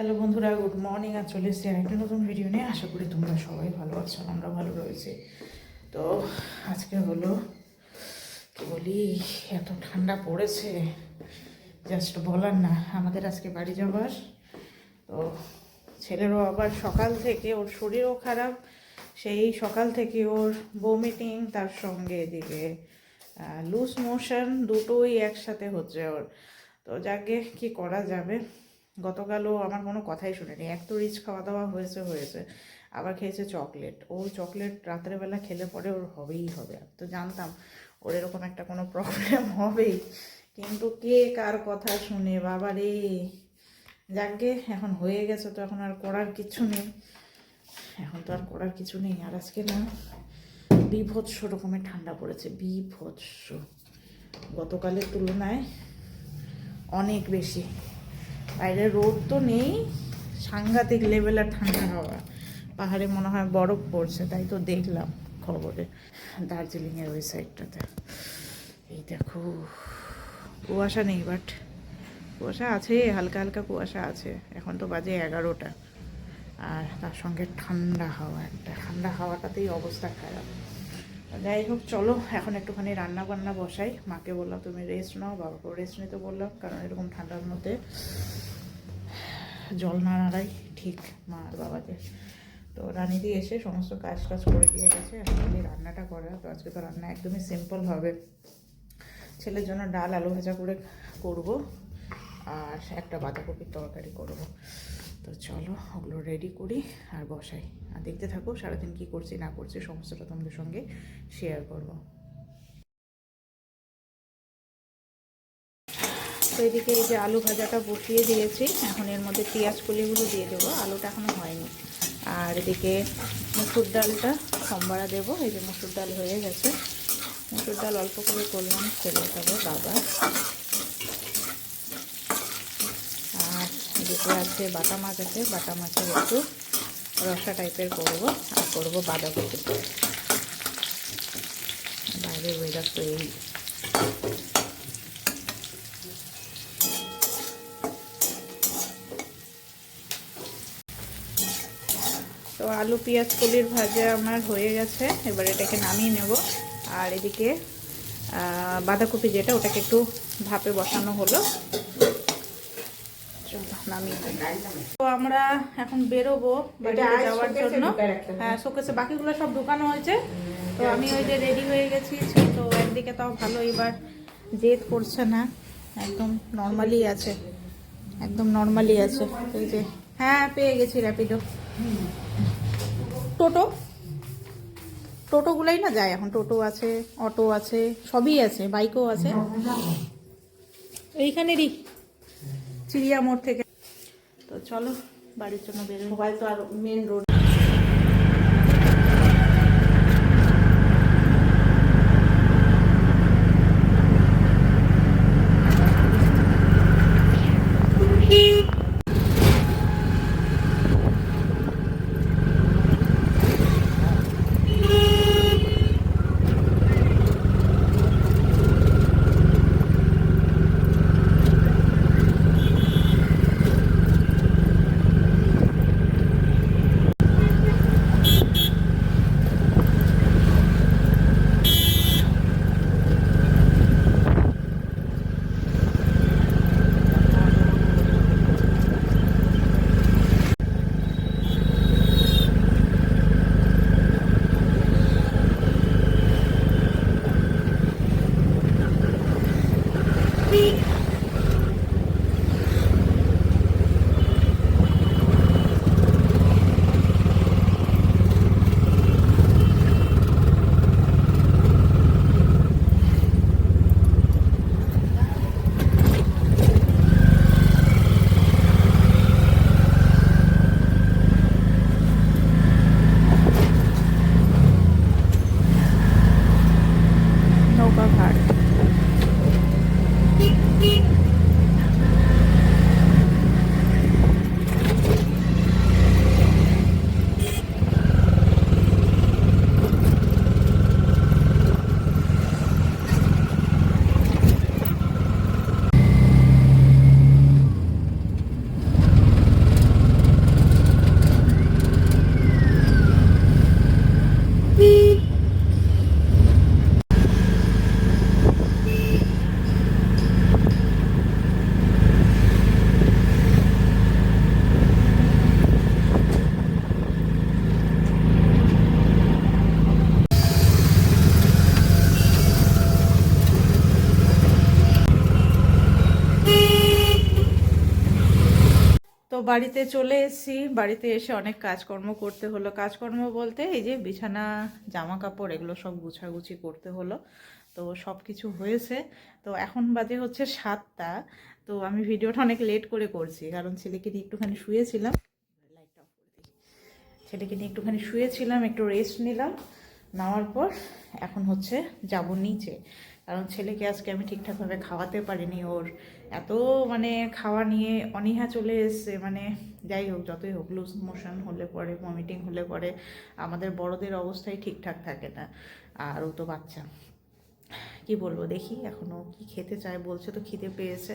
Hello বন্ধুরা, good morning আর চলে এসেছি আরেকটা নতুন ভিডিও নিয়ে। আশা করি তোমরা সবাই ভালো আছো, আমরা ভালো রয়েছি। তো আজকে হলো, কি বলি, এত ঠান্ডা পড়েছে জাস্ট বলার না। আমাদের আজকে বাড়ি যাবার তো ছেলেরও আবার সকাল থেকে ওর শরীরও খারাপ, সেই সকাল থেকে ওর বমিটিং তার সঙ্গে এদিকে লুজ মোশন দুটোই একসাথে হচ্ছে ওর। তো যাকে কি করা যাবে? গতকালও আমার কোনো কথাই শুনেনি। এক তো রিচ খাওয়া দাওয়া হয়েছে হয়েছে। আবার খেয়েছে চকলেট। ও চকলেট রাত্রেবেলা খেলে পরে ওর হবেই হবে। আমি তো জানতাম ওর এরকম একটা কোনো প্রবলেম হবেই। কিন্তু কে কার কথা শুনে, বাবা রে। যাকে এখন হয়ে গেছে তো এখন আর করার কিছু নেই। এখন তো আর করার কিছু নেই। আর আজকে না বিভৎস রকমের ঠান্ডা পড়েছে, বিভৎস। গতকালের তুলনায় অনেক বেশি। বাইরে রোদ তো নেই, সাংঘাতিক লেভেলের ঠান্ডা হাওয়া। পাহাড়ে মনে হয় বরফ পড়ছে, তাই তো দেখলাম খবরে। দার্জিলিংয়ের ওই সাইডটাতে এই দেখো, কুয়াশা নেই বাট কুয়াশা আছে, হালকা হালকা কুয়াশা আছে। এখন তো বাজে এগারোটা। আর তার সঙ্গে ঠান্ডা হাওয়া একটা। ঠান্ডা হাওয়াটাতেই অবস্থা খারাপ। যাই হোক, চলো, এখন একটুখানি রান্না বান্না বসাই। মাকে বললাম, তুমি রেস্ট নাও, বাবাকেও রেস্ট নিতে বললাম, কারণ এরকম ঠান্ডার মধ্যে জল না নাড়াই, ঠিক মা আর বাবাকে। তো রানিদি এসে সমস্ত কাজ কাজ করে দিয়ে গেছে খালি রান্নাটা করা, তো আজকে তো রান্না একদমই সিম্পল হবে। ছেলের জন্য ডাল, আলু ভাজা করে করব, আর একটা বাঁধাকপির তরকারি করব। তো চলো, ওগুলো রেডি করি আর বসাই। আর দেখতে থাকো সারাদিন কী করছি, না করছি, সমস্তটা তোমাদের সঙ্গে শেয়ার করব। তো এদিকে এই যে আলু ভাজাটা বসিয়ে দিয়েছি। এখন এর মধ্যে পেঁয়াজ কলিগুলো দিয়ে দেবো। আলুটা এখনও হয়নি। আর এদিকে মুসুর ডালটা সম্বারা দেবো। এই যে মুসুর ডাল হয়ে গেছে। মুসুর ডাল অল্প করে করলাম ছেলে খাবে বাবা। আর এদিকে আছে বাটা মাছ আছে। বাটা মাছের একটু রসা টাইপের করব। আর করব বাঁধাকপি। বাইরের ওয়েদার তো এই। আলু পেঁয়াজ কলির ভাজা আমার হয়ে গেছে। এবার এটাকে নামিয়ে নেব। আর এদিকে বাঁধাকপি যেটা ওটাকে একটু ভাপে বসানো হলো। নামিয়ে তো আমরা এখন বেরোবো বাড়িতে যাওয়ার জন্য। হ্যাঁ শোকেসে বাকিগুলো সব ঢুকানো হয়েছে। তো আমি ওই যে রেডি হয়ে গেছি। তো একদিকে তাও ভালো এবার জেদ করছে না। একদম নর্মালি আছে। একদম নর্মালি আছে। এই যে হ্যাঁ পেয়ে গেছি র্যাপিডো। টোটো? টোটোগুলোই না যায় এখন। টোটো আছে, অটো আছে, সবই আছে, বাইকও আছে। এইখানেরই চিড়িয়া মোড় থেকে। তো চলো, বাড়ির জন্য বেরো সবাই তো আর মেন রোড বাড়িতে চলে এসেছি। বাড়িতে এসে অনেক কাজকর্ম করতে হলো। কাজকর্ম বলতে এই যে বিছানা জামা কাপড় এগুলো সব গুছাগুছি করতে হলো। তো সব কিছু হয়েছে। তো এখন বাজে হচ্ছে সাতটা। তো আমি ভিডিওটা অনেক লেট করে করছি। কারণ ছেলেকে নিয়ে একটুখানি শুয়েছিলাম। লাইটটা অফ করে ছেলেকে নিয়ে একটুখানি শুয়েছিলাম, একটু রেস্ট নিলাম। নেওয়ার পর এখন হচ্ছে যাব নিচে। কারণ ছেলেকে আজকে আমি ঠিকঠাকভাবে খাওয়াতে পারিনি, ওর এত মানে খাওয়া নিয়ে অনীহা চলে এসছে মানে যাই হোক, যতই হোক লুজ মোশন হলে পরে ভমিটিং হলে পরে, আমাদের বড়দের অবস্থাই ঠিকঠাক থাকে না, আর ও তো বাচ্চা। কি বলব, দেখি এখনও কি খেতে চায়, বলছে তো খিদে পেয়েছে,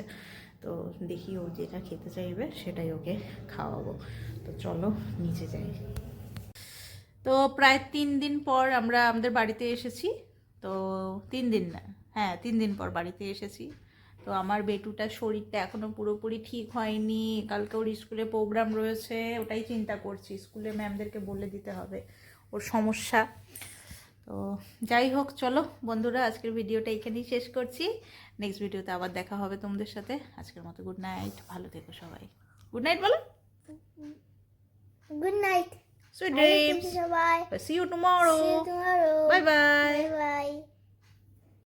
তো দেখি ও যেটা খেতে চাইবে সেটাই ওকে খাওয়াবো। তো চলো, নিচে যাই। তো প্রায় তিন দিন পর আমরা আমাদের বাড়িতে এসেছি, তো তিন দিন না হ্যাঁ তিন দিন পর বাড়িতে এসেছি। তো আমার বেটুটার শরীরটা এখনও পুরোপুরি ঠিক হয়নি। কালকে ওর স্কুলে প্রোগ্রাম রয়েছে ওটাই চিন্তা করছি। স্কুলে ম্যামদেরকে বলে দিতে হবে ওর সমস্যা। তো যাই হোক চলো বন্ধুরা আজকের ভিডিওটা এখানেই শেষ করছি। নেক্সট ভিডিওতে আবার দেখা হবে তোমাদের সাথে। আজকের মতো গুড নাইট ভালো থেকো সবাই। গুড নাইট বলো। গুড নাইট সুইট ড্রিমস সবাই। See you tomorrow. Bye bye bye.